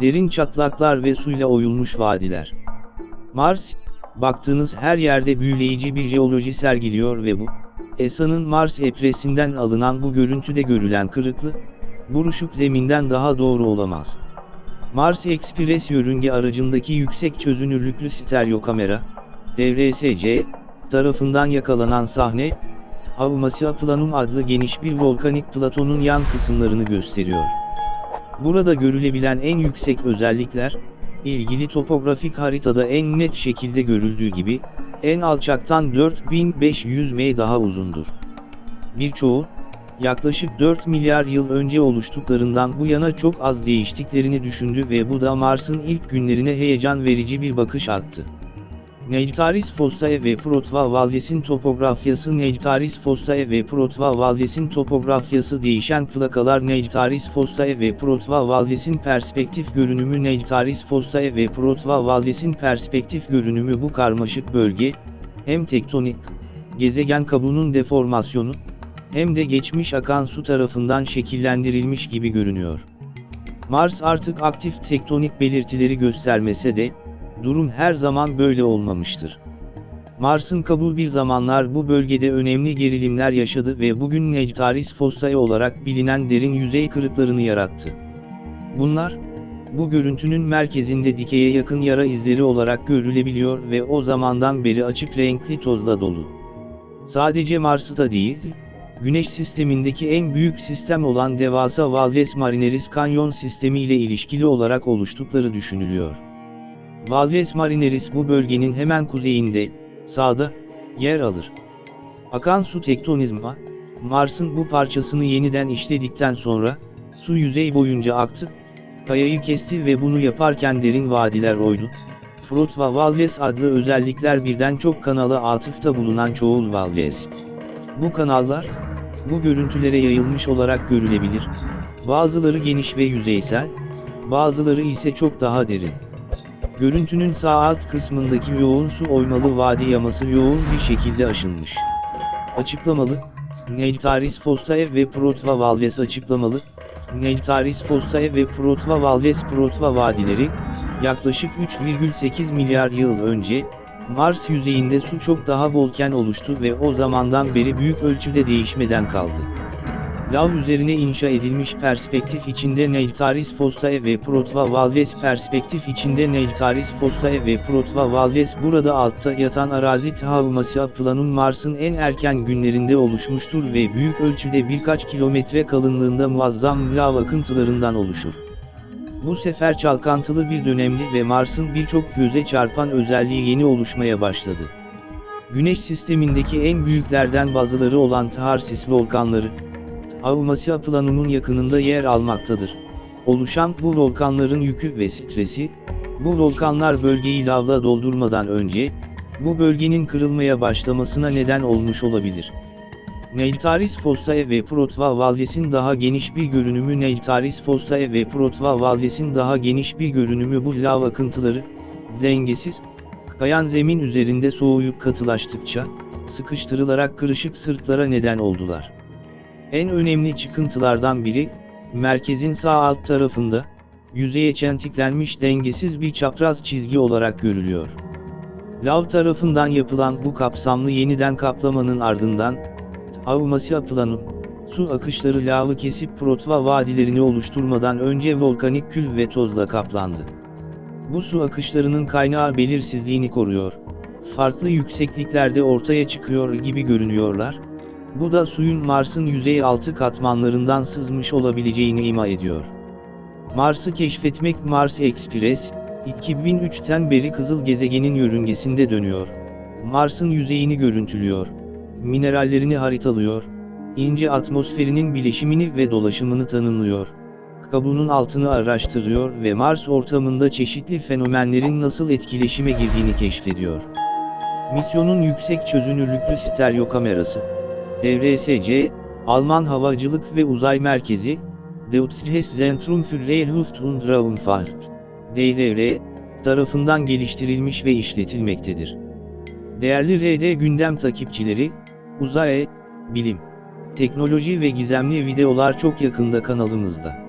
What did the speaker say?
derin çatlaklar ve suyla oyulmuş vadiler. Mars, baktığınız her yerde büyüleyici bir jeoloji sergiliyor ve bu, ESA'nın Mars epresinden alınan bu görüntüde görülen kırıklı, buruşuk zeminden daha doğru olamaz. Mars Express yörünge aracındaki yüksek çözünürlüklü stereo kamera, DRSC, tarafından yakalanan sahne, Avmasya Planum adlı geniş bir volkanik platonun yan kısımlarını gösteriyor. Burada görülebilen en yüksek özellikler, ilgili topografik haritada en net şekilde görüldüğü gibi, en alçaktan 4500 m daha uzundur. Birçoğu, yaklaşık 4 milyar yıl önce oluştuklarından bu yana çok az değiştiklerini düşündü ve bu da Mars'ın ilk günlerine heyecan verici bir bakış attı. Nectaris Fossae ve Protva Valdes'in topografyası Nectaris Fossae ve Protva Valdes'in topografyası değişen plakalar Nectaris Fossae ve Protva Valdes'in perspektif görünümü Nectaris Fossae ve Protva Valdes'in perspektif görünümü bu karmaşık bölge, hem tektonik, gezegen kabuğunun deformasyonu, hem de geçmiş akan su tarafından şekillendirilmiş gibi görünüyor. Mars artık aktif tektonik belirtileri göstermese de, durum her zaman böyle olmamıştır. Mars'ın kabuğu bir zamanlar bu bölgede önemli gerilimler yaşadı ve bugün Nectaris Fossae olarak bilinen derin yüzey kırıklarını yarattı. Bunlar, bu görüntünün merkezinde dikeye yakın yara izleri olarak görülebiliyor ve o zamandan beri açık renkli tozla dolu. Sadece Mars'ta değil, Güneş sistemindeki en büyük sistem olan devasa Valles Marineris Kanyon sistemi ile ilişkili olarak oluştukları düşünülüyor. Valles Marineris bu bölgenin hemen kuzeyinde, sağda, yer alır. Akan su tektonizma, Mars'ın bu parçasını yeniden işledikten sonra, su yüzey boyunca aktı, kayayı kesti ve bunu yaparken derin vadiler oydu. Frot ve Valles adlı özellikler birden çok kanala atıfta bulunan çoğul Valles. Bu kanallar, bu görüntülere yayılmış olarak görülebilir. Bazıları geniş ve yüzeysel, bazıları ise çok daha derin. Görüntünün sağ alt kısmındaki yoğun su oymalı vadi yaması yoğun bir şekilde aşınmış. Açıklamalı, Nectaris Fossae ve Protva Valdes açıklamalı, Nectaris Fossae ve Protva Valdes Protva vadileri, yaklaşık 3,8 milyar yıl önce, Mars yüzeyinde su çok daha bolken oluştu ve o zamandan beri büyük ölçüde değişmeden kaldı. Lav üzerine inşa edilmiş perspektif içinde Nectaris Fossae ve Protva Valdes perspektif içinde Nectaris Fossae ve Protva Valdes burada altta yatan arazi Thavmasya Planum Mars'ın en erken günlerinde oluşmuştur ve büyük ölçüde birkaç kilometre kalınlığında muazzam lav akıntılarından oluşur. Bu sefer çalkantılı bir dönemdi ve Mars'ın birçok göze çarpan özelliği yeni oluşmaya başladı. Güneş sistemindeki en büyüklerden bazıları olan Tharsis volkanları, Avmasya Planum'un yakınında yer almaktadır. Oluşan bu volkanların yükü ve stresi, bu volkanlar bölgeyi lavla doldurmadan önce, bu bölgenin kırılmaya başlamasına neden olmuş olabilir. Nectaris Fossae ve Protva Valdes'in daha geniş bir görünümü Nectaris Fossae ve Protva Valdes'in daha geniş bir görünümü bu lav akıntıları, dengesiz, kayan zemin üzerinde soğuyup katılaştıkça, sıkıştırılarak kırışık sırtlara neden oldular. En önemli çıkıntılardan biri, merkezin sağ alt tarafında, yüzeye çentiklenmiş dengesiz bir çapraz çizgi olarak görülüyor. Lav tarafından yapılan bu kapsamlı yeniden kaplamanın ardından, Avmasya Planum, su akışları lavı kesip Protva vadilerini oluşturmadan önce volkanik kül ve tozla kaplandı. Bu su akışlarının kaynağı belirsizliğini koruyor. Farklı yüksekliklerde ortaya çıkıyor gibi görünüyorlar. Bu da suyun Mars'ın yüzey altı katmanlarından sızmış olabileceğini ima ediyor. Mars'ı keşfetmek Mars Express, 2003'ten beri kızıl gezegenin yörüngesinde dönüyor. Mars'ın yüzeyini görüntülüyor. Minerallerini haritalıyor. ince atmosferinin bileşimini ve dolaşımını tanımlıyor. Kabuğunun altını araştırıyor ve Mars ortamında çeşitli fenomenlerin nasıl etkileşime girdiğini keşfediyor. Misyonun yüksek çözünürlüklü stereo kamerası, DRSC, Alman Havacılık ve Uzay Merkezi, Deutsches Zentrum für Luft- und Raumfahrt, DLR, tarafından geliştirilmiş ve işletilmektedir. Değerli RD gündem takipçileri, uzay, bilim, teknoloji ve gizemli videolar çok yakında kanalımızda.